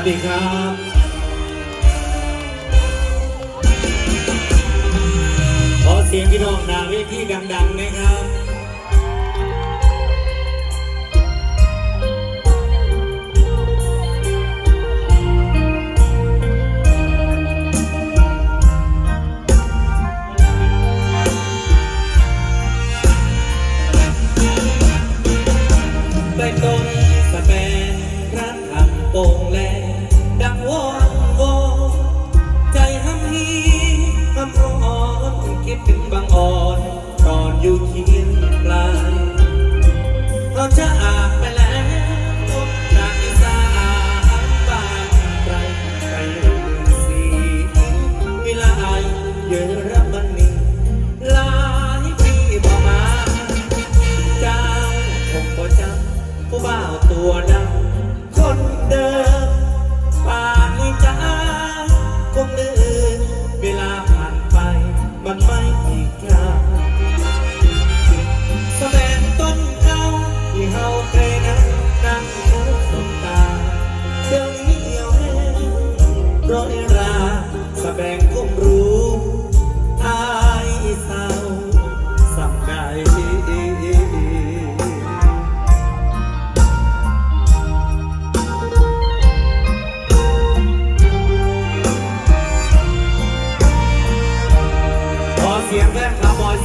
วัสดีครับขอเสียงพี่น้องนาเวทีดังๆใน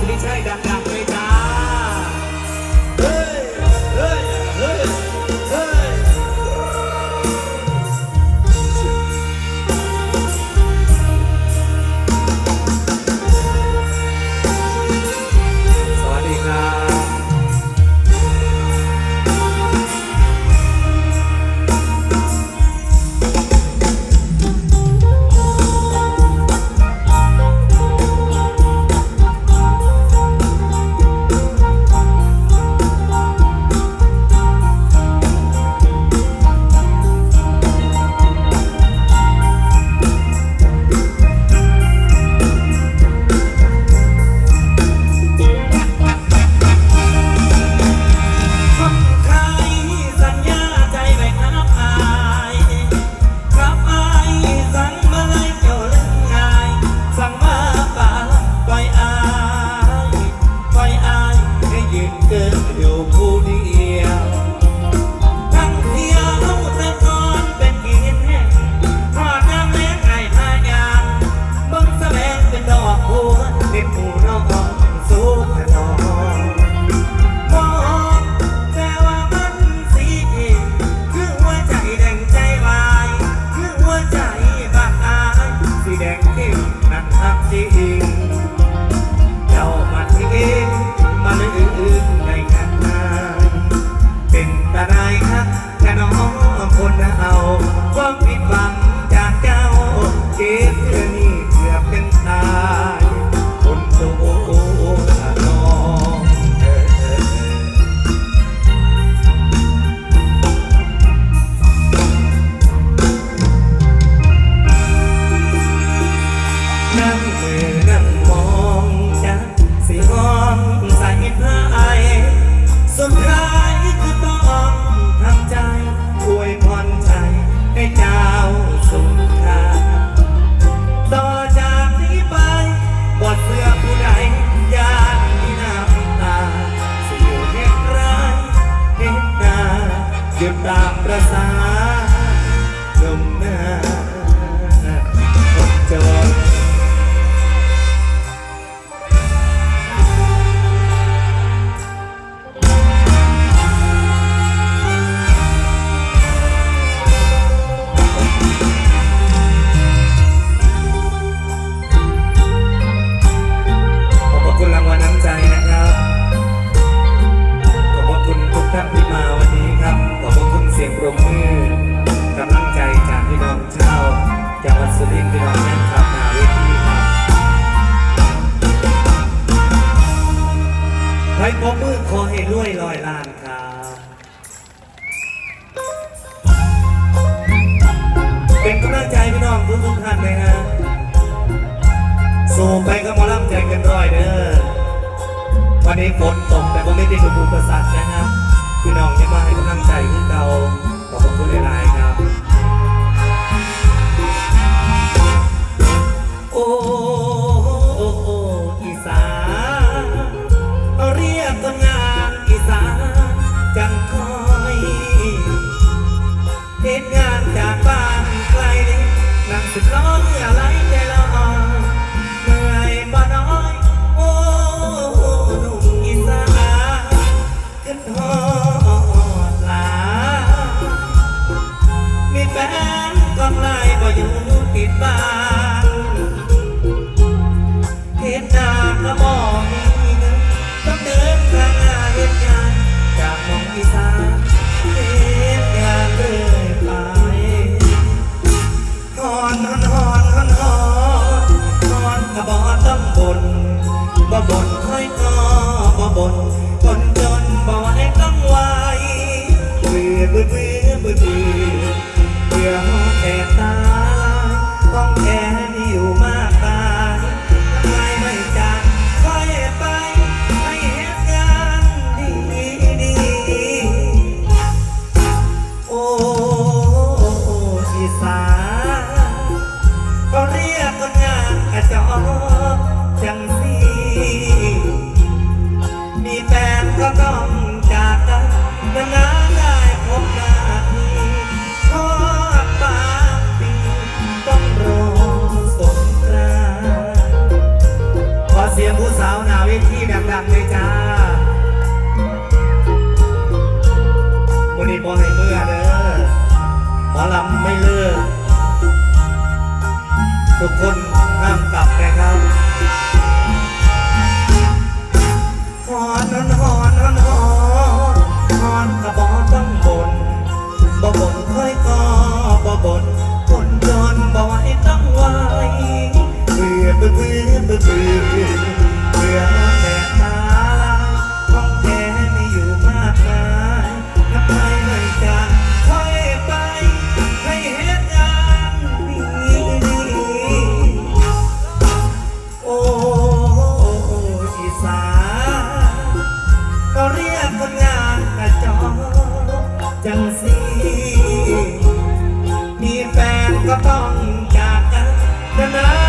สุริชัยดัง ให้สุดท้ายคืต้องทำใจอวยพรใจให้เจ้าสุขาต่อจากนี้ไปบทเสื้อผู้ใดยากที่น้ำตาสิอยู่เหตุร้าเหตุนาหยุดตา ให้พบมือขอให้รวยลอยล้านครับเป็นกำลังใจพี่น้องทุกทุกท่านเลยฮะสูงไปก็มาล่ำใจกันร่อยเด้อวันนี้ฝนตกแต่ก็ไม่ได้ดูบุปสรรนะฮะพี่น้องจะมาให้กำลังใจที่เราขอบคุณหลาย ยบตำนานอีสาน กันก็ต้องจากกันดังนานได้พบหน้าทีชอบปากปีต้องรอสงกรานต์ขอเสียงผู้สาวหนาเวทีดังๆเลยจ้ บื้อเบื้อเบื้อเบื่อแต่ตาลาองแท้ไม่อยู่มานับไปเลจค่อยไปให้เหตุการณ์ดีโออีสานก็เรียกคนงานกระจังสีมีแฟนก็ต้องจากกันนะ